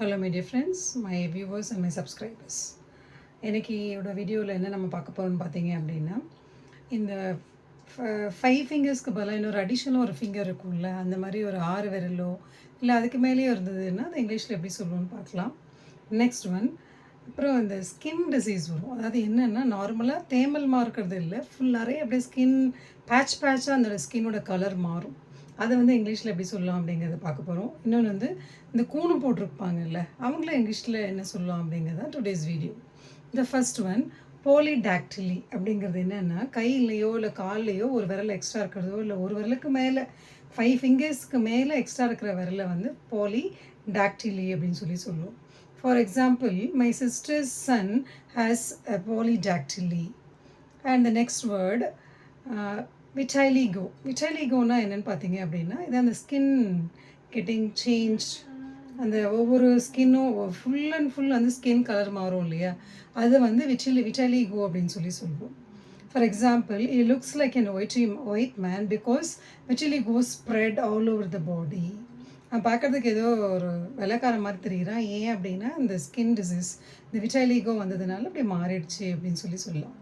Hello my dear friends my viewers and my subscribers எனக்கு என்னோடய வீடியோவில் என்ன நம்ம பார்க்க போகிறோம்னு பார்த்தீங்க அப்படின்னா இந்த ஃபைவ் ஃபிங்கர்ஸ்க்கு பதிலாக இன்னொரு அடிஷ்னலாக ஒரு ஃபிங்கர் இருக்கும்ல அந்த மாதிரி ஒரு ஆறு விரலோ இல்லை அதுக்கு மேலேயோ இருந்ததுன்னா அது இங்கிலீஷில் எப்படி சொல்லுவோம்னு பார்க்கலாம். நெக்ஸ்ட் ஒன் அப்புறம் இந்த ஸ்கின் டிசீஸ் வரும். அதாவது என்னென்னா நார்மலாக தேமல் மாறுக்கிறது இல்லை ஃபுல்லாகவே அப்படியே ஸ்கின் பேட்ச் பேட்சாக அந்த ஸ்கின்னோட கலர் மாறும். அதை வந்து இங்கிலீஷில் எப்படி சொல்லலாம் அப்படிங்கிறத பார்க்க போகிறோம் இன்னொன்று வந்து இந்த கூணு போட்டிருப்பாங்கல்ல அவங்கள இங்கிலீஷில் என்ன சொல்லலாம் அப்படிங்கிறது தான் டுடேஸ் வீடியோ இந்த ஃபர்ஸ்ட் ஒன் போலிடாக்டிலி அப்படிங்கிறது என்னென்னா கையிலையோ இல்லை கால்லையோ ஒரு விரல் எக்ஸ்ட்ரா இருக்கிறதோ இல்லை ஒரு விரலுக்கு மேலே ஃபைவ் ஃபிங்கர்ஸ்க்கு மேலே எக்ஸ்ட்ரா இருக்கிற விரலை வந்து போலி டாக்டிலி அப்படின்னு சொல்லி சொல்லுவோம் for example my sister's son has a polydactyly and the next word vitiligo விட்டைலிகோனா என்னென்னு பார்த்தீங்க அப்படின்னா இது அந்த ஸ்கின் கெட்டிங் சேஞ்ச் அந்த ஒவ்வொரு ஸ்கின்னும் ஃபுல் அண்ட் ஃபுல் வந்து ஸ்கின் கலர் மாறும் இல்லையா? அது வந்து விட்டிலி விட்டலிகோ அப்படின்னு சொல்லி சொல்லுவோம். For example he looks like an white white man because vitiligo spread all over the body நான் பார்க்குறதுக்கு ஏதோ ஒரு வெள்ளக்கார மாதிரி தெரிகிறான் ஏன் அப்படின்னா இந்த ஸ்கின் டிசீஸ் இந்த விட்டாலிகோ வந்ததுனால அப்படி மாறிடுச்சு அப்படின்னு சொல்லி சொல்லலாம்.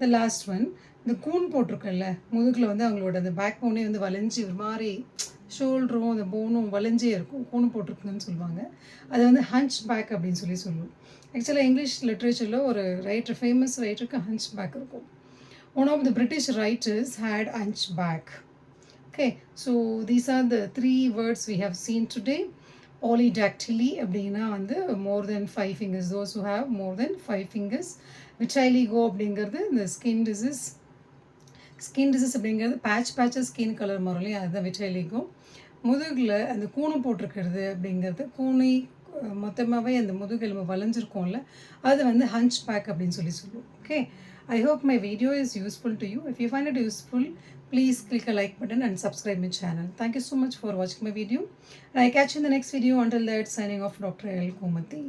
த லாஸ்ட் ஒன் இந்த கூன் போட்டிருக்கல முதுகில் வந்து அவங்களோட அந்த பேக் போனே வந்து வளைஞ்சி ஒரு மாதிரி ஷோல்டரும் அந்த போனும் வளைஞ்சே இருக்கும். கூணு போட்டிருக்குங்கன்னு சொல்லுவாங்க. அது வந்து ஹன்ச் பேக் அப்படின்னு சொல்லி சொல்லுவோம். ஆக்சுவலாக இங்கிலீஷ் லிட்ரேச்சரில் ஒரு ரைட்டர் ஃபேமஸ் ரைட்டருக்கு ஹன்ச் பேக் இருக்கும். One of the British writers had hunchback okay so these are the three words we have seen today polydactyly அப்படின்னா வந்து more than five fingers those who have more than five fingers vitiligo அப்படிங்கிறது இந்த skin disease skin disease அப்படிங்கிறது patch பேட்சாக skin colour மாறும் இல்லையா? அதுதான் விட்டைலிகோ முதுகில் அந்த கூணு போட்டிருக்கிறது அப்படிங்கிறது கூணி மொத்தமாகவே அந்த முதுகெலும்பு வளைஞ்சிருக்கோம்ல அது வந்து ஹஞ்ச் பேக் அப்படின்னு சொல்லி சொல்லுவோம். okay i hope my video is useful to you. If you find it useful please click a like button and subscribe my channel. Thank you so much for watching my video. And i catch you in the next video. Until that signing off dr l. Kumati